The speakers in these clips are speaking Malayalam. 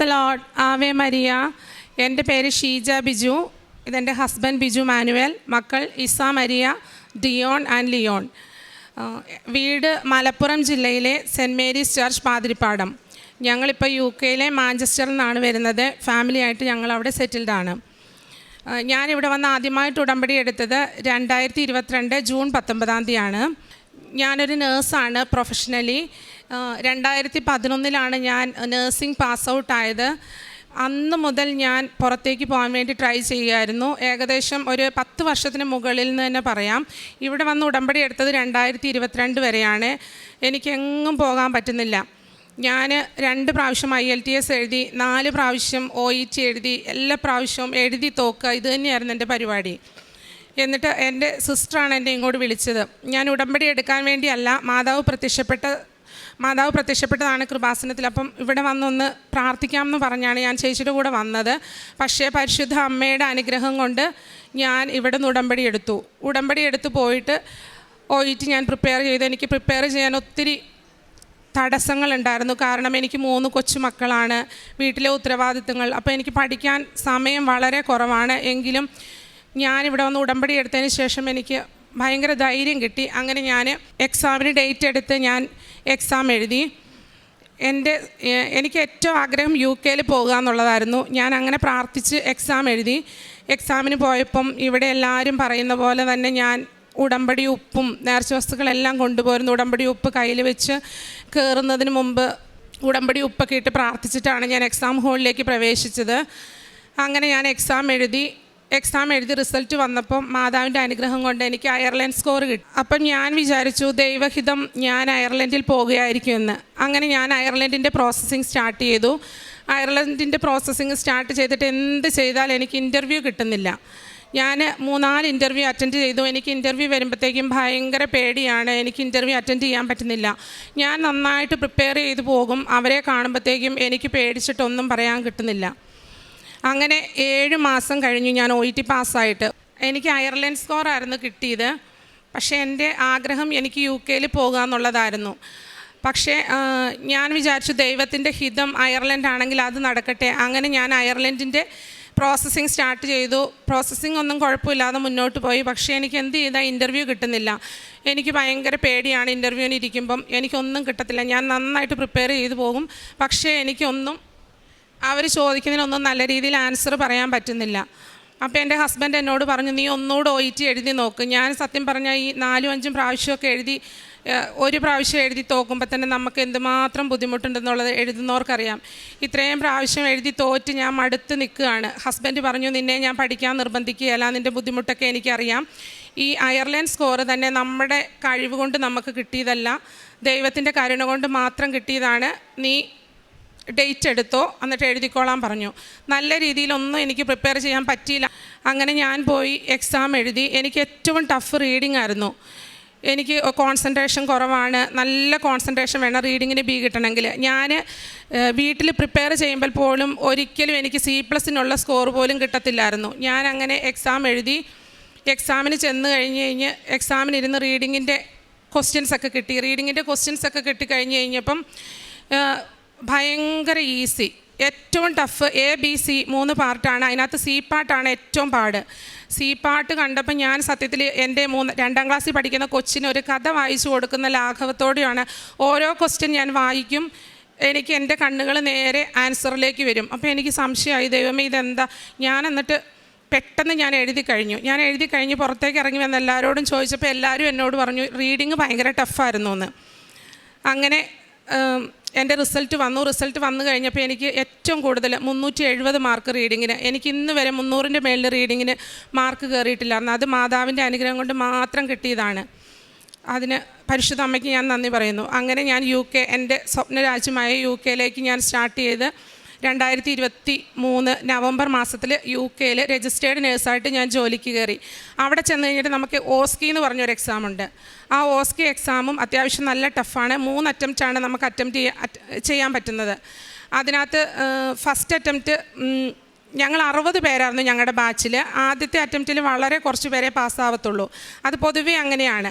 ദ ലോഡ് ആവേ മരിയ എന്റെ പേര് ഷീജ ബിജു. ഇതെന്റെ ഹസ്ബൻഡ് ബിജു മാനുവൽ. മക്കൾ Isa Maria Dion and Leon. വീട് മലപ്പുറം ജില്ലയിലെ സെന്റ് മേരീസ് ചർച്ച് പാതിരിപ്പാടം. ഞങ്ങളിപ്പോൾ യു കെയിലെ മാഞ്ചസ്റ്ററിൽ നിന്നാണ് വരുന്നത്. ഫാമിലിയായിട്ട് ഞങ്ങൾ അവിടെ സെറ്റിൽഡ് ആണ്. ഞാൻ ഞാനിവിടെ വന്ന് ആദ്യമായിട്ട് ഉടമ്പടി എടുത്തത് രണ്ടായിരത്തി ഇരുപത്തിരണ്ട് ജൂൺ പത്തൊമ്പതാം തീയതിയാണ്. ഞാനൊരു നേഴ്സാണ് പ്രൊഫഷണലി രണ്ടായിരത്തി പതിനൊന്നിലാണ് ഞാൻ നേഴ്സിംഗ് പാസ് ഔട്ട് ആയത്. അന്ന് മുതൽ ഞാൻ പുറത്തേക്ക് പോകാൻ വേണ്ടി ട്രൈ ചെയ്യുമായിരുന്നു ഏകദേശം ഒരു പത്ത് വർഷത്തിന് മുകളിൽ നിന്ന് തന്നെ പറയാം. ഇവിടെ വന്ന് ഉടമ്പടി എടുത്തത് രണ്ടായിരത്തി ഇരുപത്തിരണ്ട് വരെയാണ് എനിക്കെങ്ങും പോകാൻ പറ്റുന്നില്ല. ഞാൻ രണ്ട് പ്രാവശ്യം ഐ എൽ ടി എസ് എഴുതി നാല് പ്രാവശ്യം ഒ ഇ ടി എഴുതി എല്ലാ പ്രാവശ്യവും എഴുതി തോക്കുക. ഇത് തന്നെയായിരുന്നു എന്റെ പരിപാടി. എന്നിട്ട് എന്റെ സിസ്റ്ററാണ് എന്നെ ഇങ്ങോട്ട് വിളിച്ചത്. ഞാൻ ഉടമ്പടി എടുക്കാൻ വേണ്ടിയല്ല മാതാവ് പ്രത്യക്ഷപ്പെട്ട മാതാവ് പ്രത്യക്ഷപ്പെട്ടതാണ് കൃപാസനത്തിൽ. അപ്പം ഇവിടെ വന്നൊന്ന് പ്രാർത്ഥിക്കാമെന്ന് പറഞ്ഞാണ് ഞാൻ ചേച്ചിയുടെ കൂടെ വന്നത്. പക്ഷേ പരിശുദ്ധ അമ്മയുടെ അനുഗ്രഹം കൊണ്ട് ഞാൻ ഇവിടെ നിന്ന് ഉടമ്പടി എടുത്തു. ഉടമ്പടി എടുത്ത് പോയിട്ട് ഓയിറ്റ് ഞാൻ പ്രിപ്പയർ ചെയ്തു. എനിക്ക് പ്രിപ്പയർ ചെയ്യാൻ ഒത്തിരി തടസ്സങ്ങളുണ്ടായിരുന്നു കാരണം എനിക്ക് മൂന്ന് കൊച്ചുമക്കളാണ് വീട്ടിലെ ഉത്തരവാദിത്തങ്ങൾ. അപ്പോൾ എനിക്ക് പഠിക്കാൻ സമയം വളരെ കുറവാണ്. എങ്കിലും ഞാനിവിടെ വന്ന് ഉടമ്പടി എടുത്തതിന് ശേഷം എനിക്ക് ഭയങ്കര ധൈര്യം കിട്ടി. അങ്ങനെ ഞാൻ എക്സാമിന് ഡേറ്റ് എടുത്ത് ഞാൻ എക്സാം എഴുതി. എന്റെ എനിക്ക് ഏറ്റവും ആഗ്രഹം യു കെയിൽ പോകുക എന്നുള്ളതായിരുന്നു. ഞാൻ അങ്ങനെ പ്രാർത്ഥിച്ച് എക്സാം എഴുതി. എക്സാമിന് പോയപ്പം ഇവിടെ എല്ലാവരും പറയുന്ന പോലെ തന്നെ ഞാൻ ഉടമ്പടി ഉപ്പും നേർച്ച വസ്തുക്കളെല്ലാം കൊണ്ടുപോരുന്നു. ഉടമ്പടി ഉപ്പ് കയ്യിൽ വെച്ച് കയറുന്നതിന് മുമ്പ് ഉടമ്പടി ഉപ്പൊക്കെ ഇട്ട് പ്രാർത്ഥിച്ചിട്ടാണ് ഞാൻ എക്സാം ഹോളിലേക്ക് പ്രവേശിച്ചത്. അങ്ങനെ ഞാൻ എക്സാം എഴുതി. എക്സാം എഴുതി റിസൾട്ട് വന്നപ്പം മാതാവിന്റെ അനുഗ്രഹം കൊണ്ട് എനിക്ക് അയർലൻഡ് സ്കോർ കിട്ടി. അപ്പം ഞാൻ വിചാരിച്ചു ദൈവഹിതം ഞാൻ അയർലൻഡിൽ പോകുകയായിരിക്കുമെന്ന് അങ്ങനെ ഞാൻ അയർലൻഡിന്റെ പ്രോസസ്സിങ് സ്റ്റാർട്ട് ചെയ്തു. അയർലൻഡിന്റെ പ്രോസസ്സിങ് സ്റ്റാർട്ട് ചെയ്തിട്ട് എന്ത് ചെയ്താൽ എനിക്ക് ഇന്റർവ്യൂ കിട്ടുന്നില്ല. ഞാൻ മൂന്നാൽ ഇന്റർവ്യൂ അറ്റൻഡ് ചെയ്തു. എനിക്ക് ഇന്റർവ്യൂ വരുമ്പോഴത്തേക്കും ഭയങ്കര പേടിയാണ്. എനിക്ക് ഇന്റർവ്യൂ അറ്റൻഡ് ചെയ്യാൻ പറ്റുന്നില്ല. ഞാൻ നന്നായിട്ട് പ്രിപ്പയർ ചെയ്ത് പോകും. അവരെ കാണുമ്പോഴത്തേക്കും എനിക്ക് പേടിച്ചിട്ടൊന്നും പറയാൻ കിട്ടുന്നില്ല. അങ്ങനെ ഏഴ് മാസം കഴിഞ്ഞു ഞാൻ ഒ ഇ ടി പാസ്സായിട്ട് എനിക്ക് അയർലൻഡ് സ്കോറായിരുന്നു കിട്ടിയത്. പക്ഷേ എന്റെ ആഗ്രഹം എനിക്ക് യു കെയിൽ പോകുക എന്നുള്ളതായിരുന്നു പക്ഷേ ഞാൻ വിചാരിച്ചു ദൈവത്തിന്റെ ഹിതം അയർലൻഡ് ആണെങ്കിൽ അത് നടക്കട്ടെ. അങ്ങനെ ഞാൻ അയർലൻഡിന്റെ പ്രോസസ്സിങ് സ്റ്റാർട്ട് ചെയ്തു. പ്രോസസ്സിങ് ഒന്നും കുഴപ്പമില്ലാതെ മുന്നോട്ട് പോയി. പക്ഷേ എനിക്ക് എന്ത് ചെയ്താൽ ഇന്റർവ്യൂ കിട്ടുന്നില്ല. എനിക്ക് ഭയങ്കര പേടിയാണ് ഇന്റർവ്യൂവിന് ഇരിക്കുമ്പം. എനിക്കൊന്നും കിട്ടത്തില്ല. ഞാൻ നന്നായിട്ട് പ്രിപ്പയർ ചെയ്തു പോകും. പക്ഷേ എനിക്കൊന്നും അവർ ചോദിക്കുന്നതിനൊന്നും നല്ല രീതിയിൽ ആൻസർ പറയാൻ പറ്റുന്നില്ല. അപ്പോൾ എന്റെ ഹസ്ബൻഡ് എന്നോട് പറഞ്ഞു നീ ഒന്നുകൂടെ ഒ ടി എഴുതി നോക്ക്. ഞാൻ സത്യം പറഞ്ഞാൽ ഈ നാലും അഞ്ചും പ്രാവശ്യമൊക്കെ എഴുതി ഒരു പ്രാവശ്യം എഴുതി തോക്കുമ്പോൾ തന്നെ നമുക്ക് എന്തുമാത്രം ബുദ്ധിമുട്ടുണ്ടെന്നുള്ളത് എഴുതുന്നവർക്കറിയാം. ഇത്രയും പ്രാവശ്യം എഴുതി തോറ്റ് ഞാൻ മടുത്ത് നിൽക്കുകയാണ്. ഹസ്ബൻഡ് പറഞ്ഞു നിന്നെ ഞാൻ പഠിക്കാൻ നിർബന്ധിക്കുകയല്ല. നിന്റെ ബുദ്ധിമുട്ടൊക്കെ എനിക്കറിയാം. ഈ അയർലൻഡ് സ്കോർ തന്നെ നമ്മുടെ കഴിവ് കൊണ്ട് നമുക്ക് കിട്ടിയതല്ല. ദൈവത്തിന്റെ കരുണ കൊണ്ട് മാത്രം കിട്ടിയതാണ്. നീ ഡേറ്റ് എടുത്തോ എന്നിട്ട് എഴുതിക്കോളാൻ പറഞ്ഞു. നല്ല രീതിയിലൊന്നും എനിക്ക് പ്രിപ്പയർ ചെയ്യാൻ പറ്റിയില്ല. അങ്ങനെ ഞാൻ പോയി എക്സാം എഴുതി. എനിക്ക് ഏറ്റവും ടഫ് റീഡിംഗ് ആയിരുന്നു. എനിക്ക് കോൺസെൻട്രേഷൻ കുറവാണ്. നല്ല കോൺസെൻട്രേഷൻ വേണം റീഡിങ്ങിന് ബി കിട്ടണമെങ്കിൽ. ഞാൻ വീട്ടിൽ പ്രിപ്പയർ ചെയ്യുമ്പോൾ പോലും ഒരിക്കലും എനിക്ക് സി പ്ലസിനുള്ള സ്കോർ പോലും കിട്ടത്തില്ലായിരുന്നു. ഞാൻ അങ്ങനെ എക്സാം എഴുതി. എക്സാമിന് ചെന്ന് കഴിഞ്ഞ് കഴിഞ്ഞ് എക്സാമിന് ഇരുന്ന് റീഡിങ്ങിന്റെ ക്വസ്റ്റ്യൻസ് ഒക്കെ കിട്ടി. റീഡിങ്ങിന്റെ ക്വസ്റ്റ്യൻസ് ഒക്കെ കിട്ടി കഴിഞ്ഞ് കഴിഞ്ഞപ്പം ഭയങ്കര ഈസി ഏറ്റവും ടഫ് എ ബി സി മൂന്ന് പാർട്ടാണ് അതിനകത്ത് സി പാർട്ടാണ് ഏറ്റവും പാട്. സി പാട്ട് കണ്ടപ്പോൾ ഞാൻ സത്യത്തിൽ എന്റെ മൂന്ന് രണ്ടാം ക്ലാസ്സിൽ പഠിക്കുന്ന കൊച്ചിന് ഒരു കഥ വായിച്ചു കൊടുക്കുന്ന ലാഘവത്തോടെയാണ് ഓരോ ക്വസ്റ്റ്യൻ ഞാൻ വായിക്കും. എനിക്ക് എന്റെ കണ്ണുകൾ നേരെ ആൻസറിലേക്ക് വരും. അപ്പോൾ എനിക്ക് സംശയമായി ദൈവമേ ഇതെന്താ? ഞാൻ എന്നിട്ട് പെട്ടെന്ന് ഞാൻ എഴുതി കഴിഞ്ഞു. ഞാൻ എഴുതി കഴിഞ്ഞ് പുറത്തേക്ക് ഇറങ്ങി വന്ന എല്ലാവരോടും ചോദിച്ചപ്പോൾ എല്ലാവരും എന്നോട് പറഞ്ഞു റീഡിങ് ഭയങ്കര ടഫായിരുന്നു എന്ന്. അങ്ങനെ എന്റെ റിസൾട്ട് വന്നു. റിസൾട്ട് വന്നു കഴിഞ്ഞപ്പോൾ എനിക്ക് ഏറ്റവും കൂടുതൽ മുന്നൂറ്റി എഴുപത് മാർക്ക് റീഡിങ്ങിന് എനിക്ക് ഇന്ന് വരെ മുന്നൂറിന്റെ മേളിൽ റീഡിങ്ങിന് മാർക്ക് കയറിയിട്ടില്ലായിരുന്നു. അത് മാതാവിന്റെ അനുഗ്രഹം കൊണ്ട് മാത്രം കിട്ടിയതാണ്. അതിന് പരിശുദ്ധ അമ്മയ്ക്ക് ഞാൻ നന്ദി പറയുന്നു. അങ്ങനെ ഞാൻ യു കെ എന്റെ സ്വപ്ന രാജ്യമായ യു കെയിലേക്ക് ഞാൻ സ്റ്റാർട്ട് ചെയ്ത് രണ്ടായിരത്തി ഇരുപത്തി മൂന്ന് നവംബർ മാസത്തിൽ യു കെയിൽ രജിസ്റ്റേർഡ് നേഴ്സായിട്ട് ഞാൻ ജോലിക്ക് കയറി. അവിടെ ചെന്ന് കഴിഞ്ഞിട്ട് നമുക്ക് ഓസ്കി എന്ന് പറഞ്ഞൊരു എക്സാം ഉണ്ട്. ആ ഓസ്കി എക്സാമും അത്യാവശ്യം നല്ല ടഫാണ്. മൂന്ന് അറ്റംപ്റ്റാണ് നമുക്ക് അറ്റംപ്റ്റ് ചെയ്യാൻ പറ്റുന്നത്. അതിനകത്ത് ഫസ്റ്റ് അറ്റംപ്റ്റ് ഞങ്ങൾ അറുപത് പേരായിരുന്നു ഞങ്ങളുടെ ബാച്ചിൽ ആദ്യത്തെ അറ്റംപ്റ്റിൽ വളരെ കുറച്ച് പേരെ പാസ്സാവത്തുള്ളൂ. അത് പൊതുവേ അങ്ങനെയാണ്.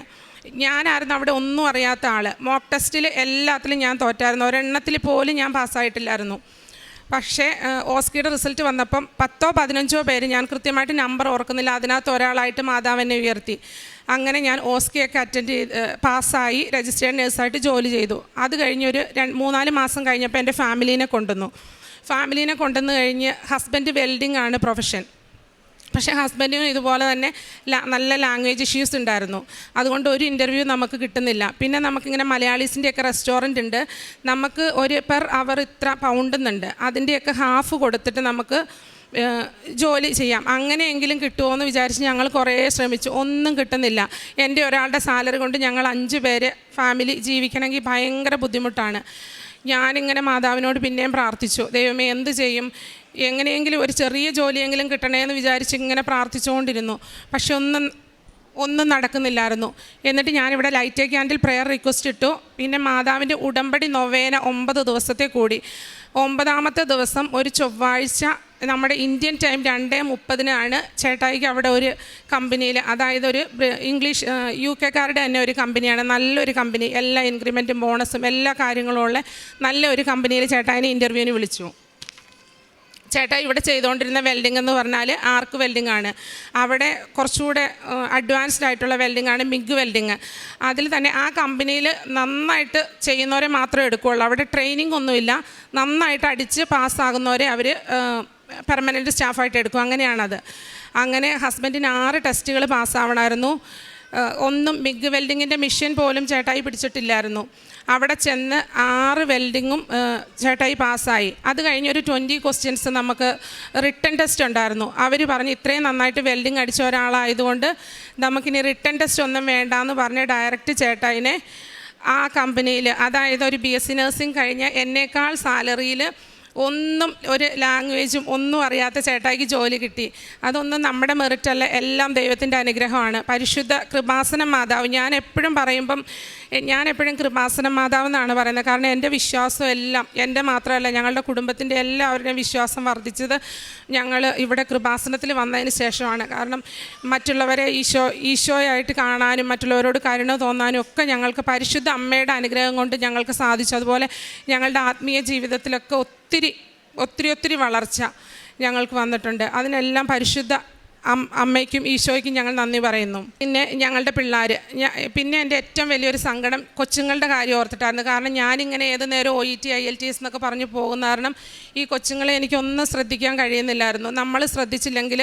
ഞാനായിരുന്നു അവിടെ ഒന്നും അറിയാത്ത ആൾ മോക്ക് ടെസ്റ്റിൽ എല്ലാത്തിലും ഞാൻ തോറ്റായിരുന്നു. ഒരെണ്ണത്തിൽ പോലും ഞാൻ പാസ്സായിട്ടില്ലായിരുന്നു. പക്ഷേ ഓസ്കിയുടെ റിസൾട്ട് വന്നപ്പം പത്തോ പതിനഞ്ചോ പേര് ഞാൻ കൃത്യമായിട്ട് നമ്പർ ഓർക്കുന്നില്ല. അതിനകത്ത് ഒരാളായിട്ട് മാതാവിനെ ഉയർത്തി. അങ്ങനെ ഞാൻ ഓസ്കിയൊക്കെ അറ്റൻഡ് ചെയ്ത് പാസ്സായി രജിസ്റ്റേഡ് നേഴ്സായിട്ട് ജോലി ചെയ്തു. അത് കഴിഞ്ഞൊരു രണ്ട് മൂന്നാൽ മാസം കഴിഞ്ഞപ്പോൾ എന്റെ ഫാമിലീനെ കൊണ്ടുവന്നു. ഫാമിലീനെ കൊണ്ടുവന്ന് കഴിഞ്ഞ് ഹസ്ബൻഡ് വെൽഡിംഗ് ആണ് പ്രൊഫഷൻ. പക്ഷേ ഹസ്ബൻഡിനും ഇതുപോലെ തന്നെ നല്ല ലാംഗ്വേജ് ഇഷ്യൂസ് ഉണ്ടായിരുന്നു. അതുകൊണ്ട് ഒരു ഇന്റർവ്യൂ നമുക്ക് കിട്ടുന്നില്ല. പിന്നെ നമുക്കിങ്ങനെ മലയാളീസിന്റെയൊക്കെ റെസ്റ്റോറന്റ് ഉണ്ട്. നമുക്ക് ഒരു പെർ അവർ ഇത്ര പൗണ്ട് എന്നുണ്ട് അതിന്റെയൊക്കെ ഹാഫ് കൊടുത്തിട്ട് നമുക്ക് ജോലി ചെയ്യാം. അങ്ങനെയെങ്കിലും കിട്ടുമോ എന്ന് വിചാരിച്ച് ഞങ്ങൾ കുറേ ശ്രമിച്ചു. ഒന്നും കിട്ടുന്നില്ല. എന്റെ ഒരാളുടെ സാലറി കൊണ്ട് ഞങ്ങൾ അഞ്ച് പേര് ഫാമിലി ജീവിക്കണമെങ്കിൽ ഭയങ്കര ബുദ്ധിമുട്ടാണ്. ഞാനിങ്ങനെ മാതാവിനോട് പിന്നെയും പ്രാർത്ഥിച്ചു. ദൈവമേ എന്ത് ചെയ്യും? എങ്ങനെയെങ്കിലും ഒരു ചെറിയ ജോലിയെങ്കിലും കിട്ടണേന്ന് വിചാരിച്ച് ഇങ്ങനെ പ്രാർത്ഥിച്ചുകൊണ്ടിരുന്നു. പക്ഷെ ഒന്നും ഒന്നും നടക്കുന്നില്ലായിരുന്നു. എന്നിട്ട് ഞാനിവിടെ ലൈറ്റ് ക്യാൻഡിൽ പ്രെയർ റിക്വസ്റ്റ് ഇട്ടു. പിന്നെ മാതാവിന്റെ ഉടമ്പടി നൊവേന ഒമ്പത് ദിവസത്തെ കൂടി. ഒമ്പതാമത്തെ ദിവസം ഒരു ചൊവ്വാഴ്ച നമ്മുടെ ഇന്ത്യൻ ടൈം രണ്ട് മുപ്പതിനാണ് ചേട്ടായിക്ക് അവിടെ ഒരു കമ്പനിയിൽ അതായത് ഒരു ഇംഗ്ലീഷ് യു കെക്കാരുടെ തന്നെ ഒരു കമ്പനിയാണ്. നല്ലൊരു കമ്പനി. എല്ലാ ഇൻക്രിമെന്റും ബോണസും എല്ലാ കാര്യങ്ങളും ഉള്ള നല്ലൊരു കമ്പനിയിൽ ചേട്ടായിനെ ഇന്റർവ്യൂവിന് വിളിച്ചു. ചേട്ടാ ഇവിടെ ചെയ്തുകൊണ്ടിരുന്ന വെൽഡിംഗ് എന്ന് പറഞ്ഞാൽ ആർക്ക് വെൽഡിംഗ് ആണ്? അവിടെ കുറച്ചുകൂടെ അഡ്വാൻസ്ഡ് ആയിട്ടുള്ള വെൽഡിംഗ് ആണ് മിഗ് വെൽഡിങ് അതിൽ തന്നെ ആ കമ്പനിയിൽ നന്നായിട്ട് ചെയ്യുന്നവരെ മാത്രമേ എടുക്കുകയുള്ളൂ അവിടെ ട്രെയിനിങ് ഒന്നുമില്ല. നന്നായിട്ട് അടിച്ച് പാസ്സാകുന്നവരെ അവർ പെർമനന്റ് സ്റ്റാഫായിട്ട് എടുക്കും. അങ്ങനെയാണത്. അങ്ങനെ ഹസ്ബൻഡിന് ആറ് ടെസ്റ്റുകൾ പാസ്സാവണമായിരുന്നു ഒന്നും മിഗ് വെൽഡിങ്ങിന്റെ മിഷ്യൻ പോലും ചേട്ടായി പിടിച്ചിട്ടില്ലായിരുന്നു. അവിടെ ചെന്ന് ആറ് വെൽഡിങ്ങും ചേട്ടായി പാസ്സായി. അത് കഴിഞ്ഞൊരു ട്വന്റി ക്വസ്റ്റ്യൻസ് നമുക്ക് റിട്ടേൺ ടെസ്റ്റ് ഉണ്ടായിരുന്നു. അവർ പറഞ്ഞ് ഇത്രയും നന്നായിട്ട് വെൽഡിങ് അടിച്ച ഒരാളായതുകൊണ്ട് നമുക്കിനി റിട്ടേൺ ടെസ്റ്റ് ഒന്നും വേണ്ട എന്ന് പറഞ്ഞ് ഡയറക്റ്റ് ചേട്ടായിനെ ആ കമ്പനിയിൽ അതായത് ഒരു ബി എസ് സി നഴ്സിംഗ് കഴിഞ്ഞ എന്നേക്കാൾ സാലറിയിൽ ഒന്നും ഒരു ലാംഗ്വേജും ഒന്നും അറിയാത്ത ചേട്ടായിക്ക് ജോലി കിട്ടി. അതൊന്നും നമ്മുടെ മെറിറ്റല്ല എല്ലാം ദൈവത്തിന്റെ അനുഗ്രഹമാണ്. പരിശുദ്ധ കൃപാസന മാതാവ് ഞാൻ എപ്പോഴും പറയുമ്പം ഞാൻ എപ്പോഴും കൃപാസന മാതാവ് എന്നാണ് പറയുന്നത്. കാരണം എന്റെ വിശ്വാസം എല്ലാം എന്റെ മാത്രമല്ല ഞങ്ങളുടെ കുടുംബത്തിന്റെ എല്ലാവരുടെയും വിശ്വാസം വർദ്ധിച്ചത് ഞങ്ങൾ ഇവിടെ കൃപാസനത്തിൽ വന്നതിന് ശേഷമാണ്. കാരണം മറ്റുള്ളവരെ ഈശോ ഈശോയായിട്ട് കാണാനും മറ്റുള്ളവരോട് കരുണ തോന്നാനും ഒക്കെ ഞങ്ങൾക്ക് പരിശുദ്ധ അമ്മയുടെ അനുഗ്രഹം കൊണ്ട് ഞങ്ങൾക്ക് സാധിച്ചു. അതുപോലെ ഞങ്ങളുടെ ആത്മീയ ജീവിതത്തിലൊക്കെ ഒത്തിരി ഒത്തിരി ഒത്തിരി വളർച്ച ഞങ്ങൾക്ക് വന്നിട്ടുണ്ട്. അതിനെല്ലാം പരിശുദ്ധ അമ്മയ്ക്കും ഈശോയ്ക്കും ഞങ്ങൾ നന്ദി പറയുന്നു. പിന്നെ ഞങ്ങളുടെ പിള്ളേർ പിന്നെ എന്റെ ഏറ്റവും വലിയൊരു സങ്കടം കൊച്ചുങ്ങളുടെ കാര്യം ഓർത്തിട്ടായിരുന്നു. കാരണം ഞാനിങ്ങനെ ഏത് നേരം O E T I L T S എന്നൊക്കെ പറഞ്ഞ് പോകുന്ന കാരണം ഈ കൊച്ചുങ്ങളെ എനിക്കൊന്നും ശ്രദ്ധിക്കാൻ കഴിയുന്നില്ലായിരുന്നു. നമ്മൾ ശ്രദ്ധിച്ചില്ലെങ്കിൽ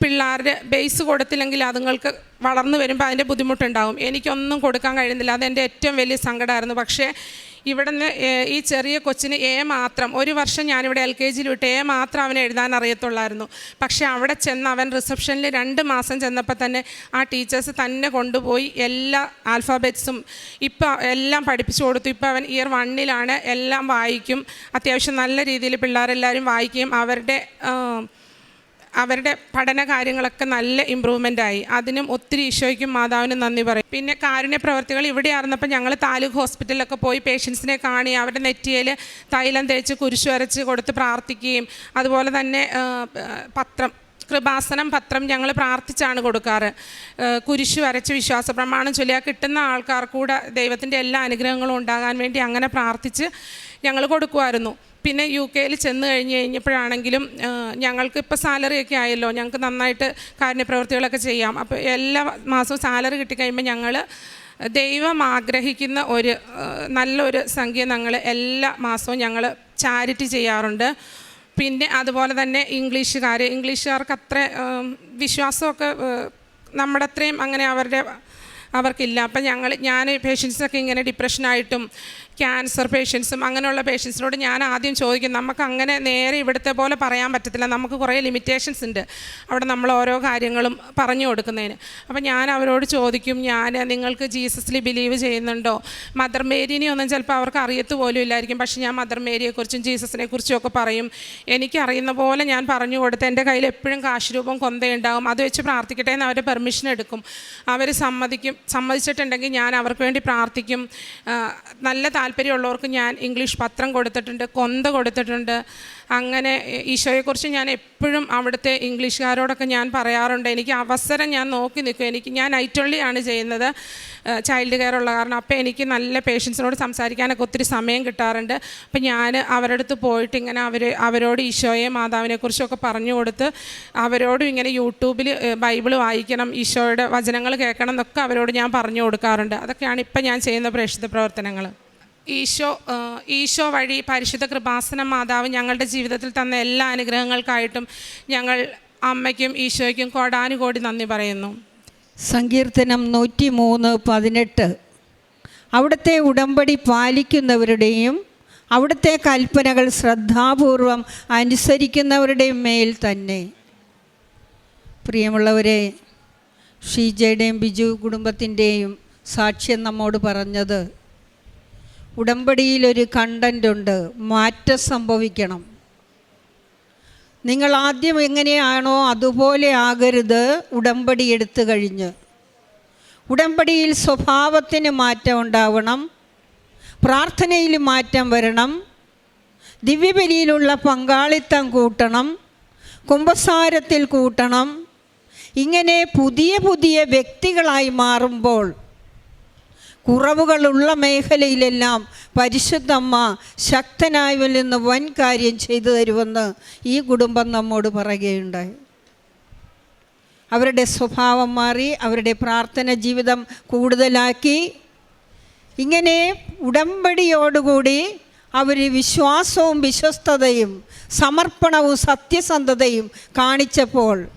പിള്ളേരുടെ ബേസ് കൊടുത്തില്ലെങ്കിൽ അതുങ്ങൾക്ക് വളർന്നു വരുമ്പോൾ അതിന്റെ ബുദ്ധിമുട്ടുണ്ടാവും. എനിക്കൊന്നും കൊടുക്കാൻ കഴിയുന്നില്ല. അതെന്റെ ഏറ്റവും വലിയ സങ്കടമായിരുന്നു. പക്ഷേ ഇവിടുന്ന് ഈ ചെറിയ കൊച്ചിന് എ മാത്രം ഒരു വർഷം ഞാനിവിടെ എൽ കെ ജിയിൽ വിട്ട് എ മാത്രം അവനെ എഴുതാൻ അറിയത്തുള്ളായിരുന്നു. പക്ഷേ അവിടെ ചെന്ന് അവൻ റിസപ്ഷനിൽ രണ്ട് മാസം ചെന്നപ്പോൾ തന്നെ ആ ടീച്ചേഴ്സ് തന്നെ കൊണ്ടുപോയി എല്ലാ ആൽഫാബറ്റ്സും ഇപ്പോൾ എല്ലാം പഠിപ്പിച്ചു കൊടുത്തു. ഇപ്പോൾ അവൻ ഇയർ വണ്ണിലാണ് എല്ലാം വായിക്കും. അത്യാവശ്യം നല്ല രീതിയിൽ പിള്ളേരെല്ലാവരും വായിക്കുകയും അവരുടെ അവരുടെ പഠന കാര്യങ്ങളൊക്കെ നല്ല ഇമ്പ്രൂവ്മെന്റ് ആയി. അതിനും ഒത്തിരി ഈശോയ്ക്കും മാതാവിനും നന്ദി പറയും. പിന്നെ കാരുണ്യ പ്രവർത്തികൾ ഇവിടെ ആയിരുന്നപ്പോൾ ഞങ്ങൾ താലൂക്ക് ഹോസ്പിറ്റലിലൊക്കെ പോയി പേഷ്യൻസിനെ കാണി അവരുടെ നെറ്റിയിൽ തൈലം തേച്ച് കുരിശു വരച്ച് കൊടുത്ത് പ്രാർത്ഥിക്കുകയും അതുപോലെ തന്നെ പത്രം കൃപാസനം പത്രം ഞങ്ങൾ പ്രാർത്ഥിച്ചാണ് കൊടുക്കാറ്. കുരിശു വരച്ച് വിശ്വാസ പ്രമാണം ചൊല്ലി ആ കിട്ടുന്ന ആൾക്കാർക്കൂടെ ദൈവത്തിന്റെ എല്ലാ അനുഗ്രഹങ്ങളും ഉണ്ടാകാൻ വേണ്ടി അങ്ങനെ പ്രാർത്ഥിച്ച് ഞങ്ങൾ കൊടുക്കുമായിരുന്നു. പിന്നെ യു കെയിൽ ചെന്ന് കഴിഞ്ഞ് കഴിഞ്ഞപ്പോഴാണെങ്കിലും ഞങ്ങൾക്ക് ഇപ്പോൾ സാലറി ഒക്കെ ആയല്ലോ ഞങ്ങൾക്ക് നന്നായിട്ട് കാരുണ്യപ്രവൃത്തികളൊക്കെ ചെയ്യാം. അപ്പോൾ എല്ലാ മാസവും സാലറി കിട്ടിക്കഴിയുമ്പോൾ ഞങ്ങൾ ദൈവം ആഗ്രഹിക്കുന്ന ഒരു നല്ലൊരു സംഖ്യ ഞങ്ങൾ എല്ലാ മാസവും ഞങ്ങൾ ചാരിറ്റി ചെയ്യാറുണ്ട്. പിന്നെ അതുപോലെ തന്നെ ഇംഗ്ലീഷുകാർ ഇംഗ്ലീഷുകാർക്ക് അത്ര വിശ്വാസമൊക്കെ നമ്മുടെ അത്രയും അങ്ങനെ അവരുടെ അവർക്കില്ല. അപ്പം ഞങ്ങൾ ഞാൻ പേഷ്യൻസൊക്കെ ഇങ്ങനെ ഡിപ്രഷനായിട്ടും ക്യാൻസർ പേഷ്യൻസും അങ്ങനെയുള്ള പേഷ്യൻസിനോട് ഞാൻ ആദ്യം ചോദിക്കും നമുക്ക് അങ്ങനെ നേരെ ഇവിടുത്തെ പോലെ പറയാൻ പറ്റത്തില്ല. നമുക്ക് കുറേ ലിമിറ്റേഷൻസ് ഉണ്ട് അവിടെ നമ്മൾ ഓരോ കാര്യങ്ങളും പറഞ്ഞു കൊടുക്കുന്നതിന്. അപ്പം ഞാൻ അവരോട് ചോദിക്കും ഞാൻ നിങ്ങൾക്ക് ജീസസിൽ ബിലീവ് ചെയ്യുന്നുണ്ടോ? മദർ മേരിനെ ഒന്നും ചിലപ്പോൾ അവർക്ക് അറിയത്ത് പോലും ഇല്ലായിരിക്കും. പക്ഷേ ഞാൻ മദർ മേരിയെക്കുറിച്ചും ജീസസിനെ കുറിച്ചും ഒക്കെ പറയും. എനിക്കറിയുന്ന പോലെ ഞാൻ പറഞ്ഞു കൊടുത്ത് എന്റെ കയ്യിൽ എപ്പോഴും കാശ് രൂപം കൊന്തയുണ്ടാകും അത് വെച്ച് പ്രാർത്ഥിക്കട്ടെ എന്ന് അവരുടെ പെർമിഷൻ എടുക്കും. അവർ സമ്മതിക്കും. സമ്മതിച്ചിട്ടുണ്ടെങ്കിൽ ഞാൻ അവർക്ക് വേണ്ടി പ്രാർത്ഥിക്കും. നല്ല താല്പര്യമുള്ളവർക്ക് ഞാൻ ഇംഗ്ലീഷ് പത്രം കൊടുത്തിട്ടുണ്ട് കൊന്ത കൊടുത്തിട്ടുണ്ട്. അങ്ങനെ ഈശോയെക്കുറിച്ച് ഞാൻ എപ്പോഴും അവിടുത്തെ ഇംഗ്ലീഷുകാരോടൊക്കെ ഞാൻ പറയാറുണ്ട്. എനിക്ക് അവസരം ഞാൻ നോക്കി നിൽക്കും. എനിക്ക് ഞാൻ ഐറ്റൊള്ളിയാണ് ചെയ്യുന്നത്. ചൈൽഡ് കെയർ ഉള്ള കാരണം അപ്പോൾ എനിക്ക് നല്ല പേഷ്യൻസിനോട് സംസാരിക്കാനൊക്കെ ഒത്തിരി സമയം കിട്ടാറുണ്ട്. അപ്പം ഞാൻ അവരടുത്ത് പോയിട്ട് ഇങ്ങനെ അവർ അവരോട് ഈശോയെ മാതാവിനെക്കുറിച്ചൊക്കെ പറഞ്ഞു കൊടുത്ത് അവരോടും ഇങ്ങനെ യൂട്യൂബിൽ ബൈബിൾ വായിക്കണം ഈശോയുടെ വചനങ്ങൾ കേൾക്കണം എന്നൊക്കെ അവരോട് ഞാൻ പറഞ്ഞു കൊടുക്കാറുണ്ട്. അതൊക്കെയാണ് ഇപ്പം ഞാൻ ചെയ്യുന്ന പ്രേക്ഷിത പ്രവർത്തനങ്ങൾ. ഈശോ ഈശോ വഴി പരിശുദ്ധ കൃപാസന മാതാവ് ഞങ്ങളുടെ ജീവിതത്തിൽ തന്ന എല്ലാ അനുഗ്രഹങ്ങൾക്കായിട്ടും ഞങ്ങൾ അമ്മയ്ക്കും ഈശോയ്ക്കും കോടാനുകോടി നന്ദി പറയുന്നു. സങ്കീർത്തനം നൂറ്റി മൂന്ന് പതിനെട്ട്. അവിടുത്തെ ഉടമ്പടി പാലിക്കുന്നവരുടെയും അവിടുത്തെ കൽപ്പനകൾ ശ്രദ്ധാപൂർവം അനുസരിക്കുന്നവരുടെയും മേൽ തന്നെ. പ്രിയമുള്ളവരെ ഷീജയുടെയും ബിജു കുടുംബത്തിന്റെയും സാക്ഷ്യം നമ്മോട് പറഞ്ഞത് ഉടമ്പടിയിലൊരു കണ്ടന്റ് ഉണ്ട്. മാറ്റം സംഭവിക്കണം. നിങ്ങൾ ആദ്യം എങ്ങനെയാണോ അതുപോലെ ആകരുത് ഉടമ്പടി എടുത്തു കഴിഞ്ഞ്. ഉടമ്പടിയിൽ സ്വഭാവത്തിന് മാറ്റം ഉണ്ടാവണം. പ്രാർത്ഥനയിൽ മാറ്റം വരണം. ദിവ്യബലിയിലുള്ള പങ്കാളിത്തം കൂട്ടണം. കുംഭസാരത്തിൽ കൂട്ടണം. ഇങ്ങനെ പുതിയ പുതിയ വ്യക്തികളായി മാറുമ്പോൾ കുറവുകളുള്ള മേഖലയിലെല്ലാം പരിശുദ്ധമ്മ ശക്തനായി നിന്ന് വൻ കാര്യം ചെയ്തു തരുമെന്ന് ഈ കുടുംബം നമ്മോട് പറയുകയുണ്ടായി. അവരുടെ സ്വഭാവം മാറി അവരുടെ പ്രാർത്ഥന ജീവിതം കൂടുതലാക്കി. ഇങ്ങനെ ഉടമ്പടിയോടുകൂടി അവർ വിശ്വാസവും വിശ്വസ്തതയും സമർപ്പണവും സത്യസന്ധതയും കാണിച്ചപ്പോൾ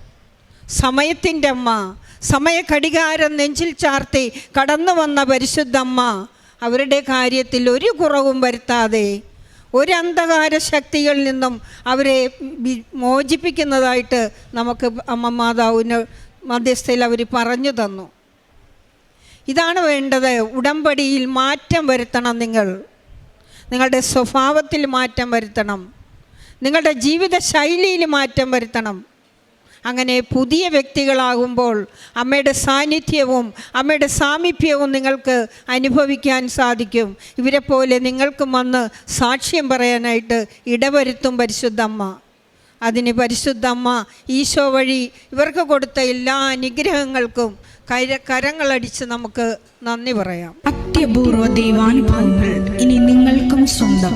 സമയത്തിന്റെ അമ്മ സമയഘടികാരം നെഞ്ചിൽ ചാർത്തി കടന്നു വന്ന പരിശുദ്ധമ്മ അവരുടെ കാര്യത്തിൽ ഒരു കുറവും വരുത്താതെ ഒരു അന്ധകാര ശക്തികളിൽ നിന്നും അവരെ മോചിപ്പിക്കുന്നതായിട്ട് നമുക്ക് അമ്മ മാതാവിന് മധ്യസ്ഥയിൽ അവർ പറഞ്ഞു തന്നു. ഇതാണ് വേണ്ടത്. ഉടമ്പടിയിൽ മാറ്റം വരുത്തണം നിങ്ങൾ. നിങ്ങളുടെ സ്വഭാവത്തിൽ മാറ്റം വരുത്തണം. നിങ്ങളുടെ ജീവിത ശൈലിയിൽ മാറ്റം വരുത്തണം. അങ്ങനെ പുതിയ വ്യക്തികളാകുമ്പോൾ അമ്മയുടെ സാന്നിധ്യവും അമ്മയുടെ സാമീപ്യവും നിങ്ങൾക്ക് അനുഭവിക്കാൻ സാധിക്കും. ഇവരെ പോലെ നിങ്ങൾക്കും വന്ന് സാക്ഷ്യം പറയാനായിട്ട് ഇടവരുത്തും പരിശുദ്ധമ്മ അതിന് പരിശുദ്ധമ്മ ഈശോ വഴി ഇവർക്ക് കൊടുത്ത എല്ലാ അനുഗ്രഹങ്ങൾക്കും കര കരങ്ങളടിച്ച് നമുക്ക് നന്ദി പറയാം. അത്യപൂർവ ദൈവാനുഭവങ്ങൾ ഇനി നിങ്ങൾക്കും സ്വന്തം.